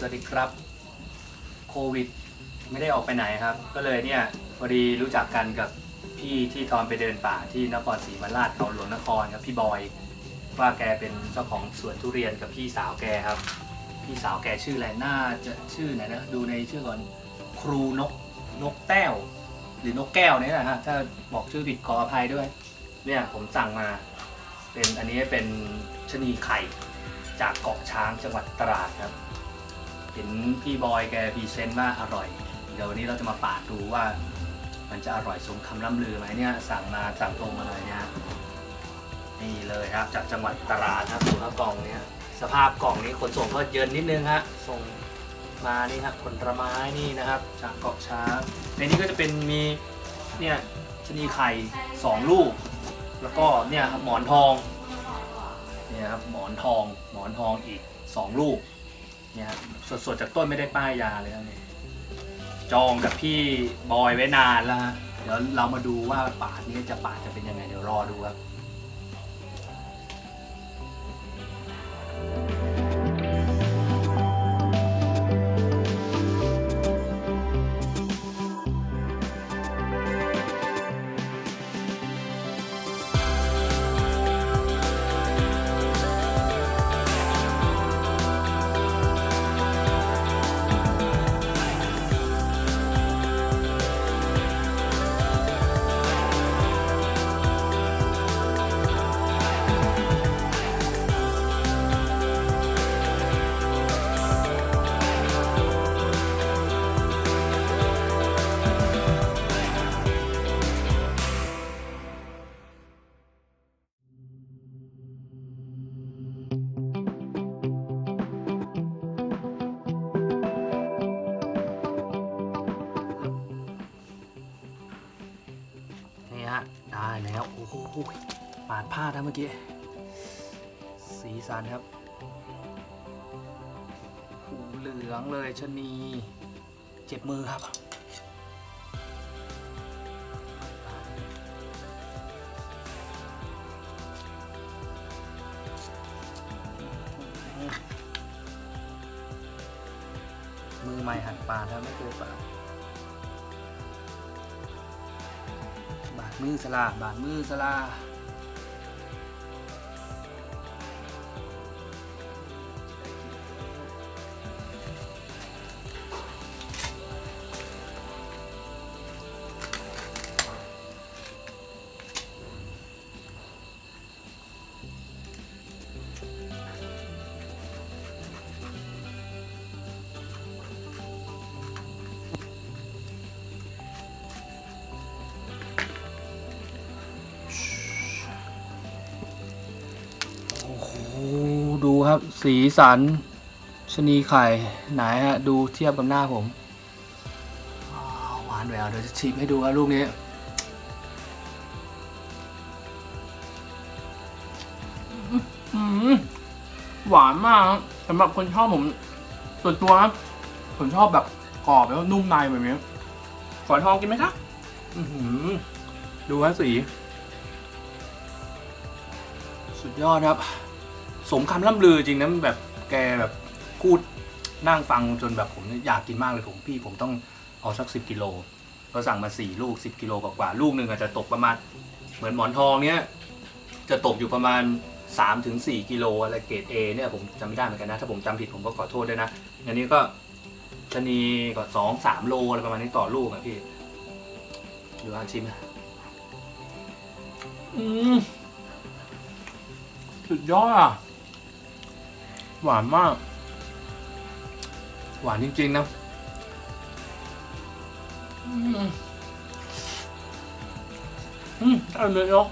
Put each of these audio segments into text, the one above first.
สวัสดีครับโควิด ไม่ได้ออกไปไหนครับ ก็เลยเนี่ยพอดีรู้จักกันกับพี่ที่ตอนไปเดินป่าที่นครศรีธรรมราชเขาหลวงนครครับพี่บอย ว่าแกเป็นเจ้าของสวนทุเรียนกับพี่สาวแกครับ พี่สาวแกชื่ออะไรน่าจะชื่อไหนนะดูในชื่อก่อนครูนกนกแต้ว หรือนกแก้วเนี่ยนะฮะถ้าบอกชื่อผิดขออภัยด้วย เนี่ยผมสั่งมาเป็นอันนี้เป็นชนีไข่จากเกาะช้างจังหวัดตราดครับ เห็นพี่บอยแกพรีเซนต์ว่าอร่อย เดี๋ยววันนี้เราจะมาปาดดูว่า มันจะอร่อยสมคำล่ำลือไหมเนี่ยสั่งมาสั่งตรงมาเลยเนี่ยนี่เลยครับ จากจังหวัดตราดครับดูครับกล่องเนี้ยสภาพกล่องนี้ขนส่งก็เยินนิดนึงฮะส่งมานี่ครับผลไม้นี่นะครับ จากเกาะช้างในนี้ก็จะเป็นมีเนี่ยชนีไข่สองลูก แล้วก็เนี่ยครับหมอนทองเนี่ยครับหมอนทองหมอนทองอีกสองลูก เนี่ยครับสดๆจากต้นไม่ได้ป้ายยาเลยครับเนี่ยจองกับพี่บอยไว้นานแล้วฮะเดี๋ยวเรามาดูว่าป่าดนี้จะป่าดจะเป็นยังไงเดี๋ยวรอดูครับ ฮะ ได้แล้ว โอ้โหปาดพลาดนะเมื่อกี้ สีสันครับหูเหลืองเลยชนี เจ็บมือครับมือใหม่หัดปาดครับไม่เคยปาด บาดมือสลาบาดมือสลา ครับ สีสันชนีไข่ไหนฮะ ดูเทียบกับหน้าผมหวานแหววเดี๋ยวจะชิมให้ดูครับลูกนี้หวานมากสำหรับคนชอบผมส่วนตัวผมชอบแบบกรอบแล้วนุ่มในแบบนี้ฝอยทองกินไหมครับดูฮะสี สุดยอดครับ สมคำล่ำลือจริงนะแบบแกแบบพูดนั่งฟังจนแบบผมอยากกินมากเลยผมพี่ผมต้องเอาสักสิบกิโลเราสั่งมาสี่ลูกสิบกิโลกว่าๆลูกหนึ่งอาจจะตกประมาณ เหมือนหมอนทองเนี้ยจะตกอยู่ประมาณ3ถึง4กิโลอะไรเกรด A เนี่ยผมจำไม่ได้เหมือนกันนะ ถ้าผมจำผิดผมก็ขอโทษด้วยนะ อันนี้ก็ชะนีก็สองสามโลอะไรประมาณนี้ต่อลูกอะพี่ดูอาชิมนะอืมสุดยอดอะ หวานมาก หวานจริง ๆ นะอืมอืมอร่อยเนาะ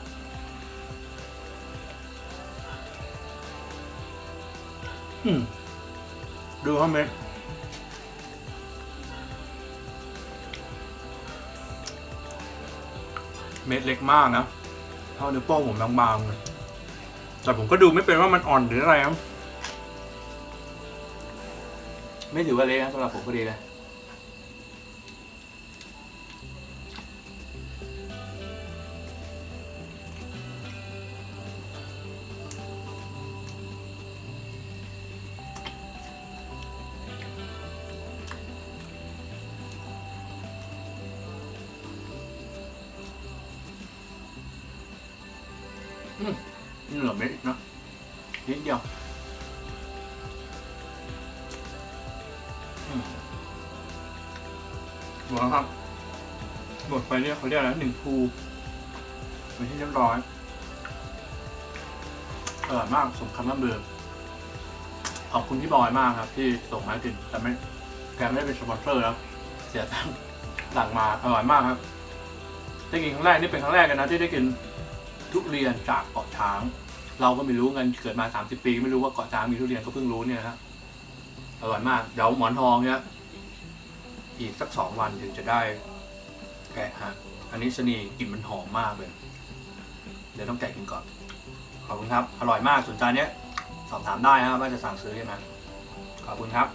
อืมดูครับเม็ดเม็ดเล็กมากนะเท่านิ้วโป้งผมบางๆเลยแต่ผมก็ดูไม่เป็นว่ามันอ่อนหรืออะไรครับ ไม่ถือว่าเละนะสำหรับผมพอดีเลยอืมนี่เหลือเม็ดนะนิดเดียว มดแล้วครับหมดไปเรียกเขาเรียกอะไรนะหนึ่งภูเป็นที่เรียบร้อยอร่อยมากสมคำล่ำเบือขอบคุณพี่บอยมากครับ ที่ส่งมาให้กินแต่ไม่แกไม่ได้เป็นสปอนเซอร์แล้ว เสียตังค์สั่งมาอร่อยมากครับได้กินครั้งแรกนี่เป็นครั้งแรกกันนะที่ได้กินทุเรียนจากเกาะช้าง เราก็ไม่รู้เงินเกิดมา 30 ปี ไม่รู้ว่าเกาะช้างมีทุเรียนก็เพิ่งรู้เนี่ยนะฮะอร่อยมากเดี๋ยวหมอนทองเนี่ย อีกสักสองวันถึงจะได้แกะฮะอันนี้ชนีกลิ่นมันหอมมากเลย เดี๋ยวต้องแกะกินก่อน ขอบคุณครับ อร่อยมากสนใจเนี้ยสอบถามได้นะครับว่าจะสั่งซื้อยังไงขอบคุณครับ